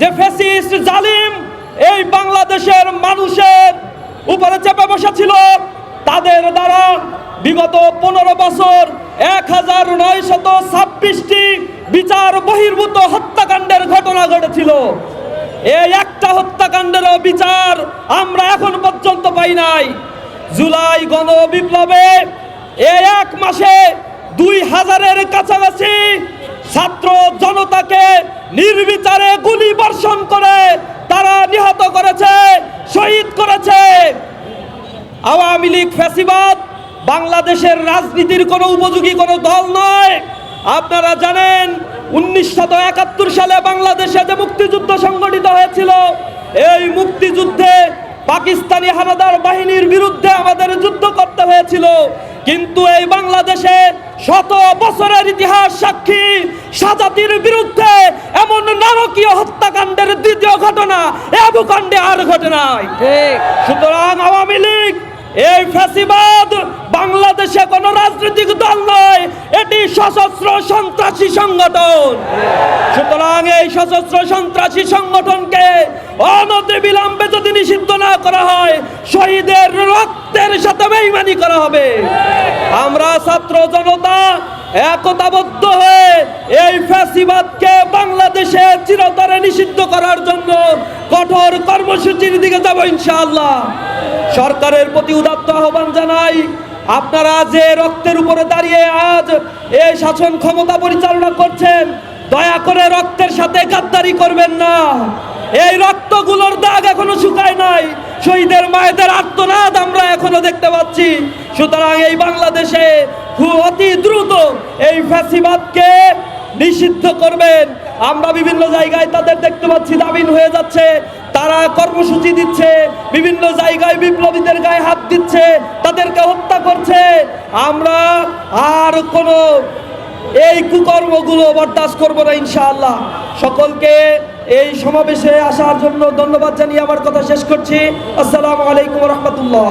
যে ফেসিস্ট জালিম এই বাংলাদেশের মানুষের উপরে চেপে বসেছিল, তাদের দ্বারা বিগত পনেরো বছর এক হাজার নয় শত ছাব্বিশটি বিচার বহির্ভূত হত্যাকাণ্ডের ঘটনা ঘটেছিল। এই একটা হত্যাকাণ্ডেরও বিচার আমরা এখন পর্যন্ত পাই নাই। জুলাই গণ বিপ্লবে এই এক মাসে দুই হাজারের কাছাকাছি বর্ষণ করে, তারা নিহত করেছে, শহীদ করেছে। আওয়ামী লীগ ফ্যাসিবাদ বাংলাদেশের রাজনীতির কোনো উপযোগী কোনো দল নয়। আপনারা জানেন উনিশশো একাত্তর সালে বাংলাদেশে যে মুক্তিযুদ্ধ সংগঠিত হয়েছিল, এই মুক্তিযুদ্ধে পাকিস্তানি হানাদার বাহিনীর বিরুদ্ধে আমাদের যুদ্ধ করতে হয়েছিল। কিন্তু এই বাংলাদেশে শত বছরের ইতিহাস সাক্ষী সাজাতির বিরুদ্ধে নারকীয় হত্যাকাণ্ডের দ্বিতীয় ঘটনা এ ভূখণ্ডে আর ঘটে নাই। সুতরাং আওয়ামী লীগ এই ফ্যাসিবাদ বাংলাদেশে কোনো রাজনৈতিক দল নয় এটি সশস্ত্র সন্ত্রাসী সংগঠন। সুতরাং এই সশস্ত্র সন্ত্রাসী সংগঠনকে অনতি বিলম্বে যদি নিষিদ্ধ না করা হয় শহীদের রক্তের সাথে বেইমানি করা হবে। আমরা ছাত্র জনতা একতাবদ্ধ হয়ে এই ফ্যাসিবাদকে বাংলাদেশে চিরতরে নিষিদ্ধ করার জন্য কঠোর কর্মসূচির দিকে যাব ইনশাআল্লাহ। সরকারের প্রতি উদাত্ত আহ্বান জানাই, আপনারা যে রক্তের উপরে দাঁড়িয়ে আজ এই শাসন ক্ষমতা পরিচালনা করছেন, দয়া করে রক্তের সাথে গাদ্দারি করবেন না। এই রক্তগুলোর দাগ এখনও শুকায় নাই, শহীদের মায়েদের আত্মনাদ আমরা এখনও দেখতে পাচ্ছি। সুতরাং এই বাংলাদেশে অতি দ্রুত এই ফ্যাসিবাদকে নিষিদ্ধ করবেন। আমরা বিভিন্ন জায়গায় তাদের দেখতে পাচ্ছি দাবিন হয়ে যাচ্ছে। তারা কর্মসূচি দিচ্ছে, বিভিন্ন জায়গায় বিপ্লবীদের গায়ে হাত দিচ্ছে, তাদেরকে হত্যা করছে। আমরা আর কোনো এই কুকর্মগুলো বরদাস্ত করব না ইনশাআল্লাহ। সকলকে এই সমাবেশে আসার জন্য ধন্যবাদ জানিয়ে আমার কথা শেষ করছি। আসসালামু আলাইকুম রহমতুল্লাহ।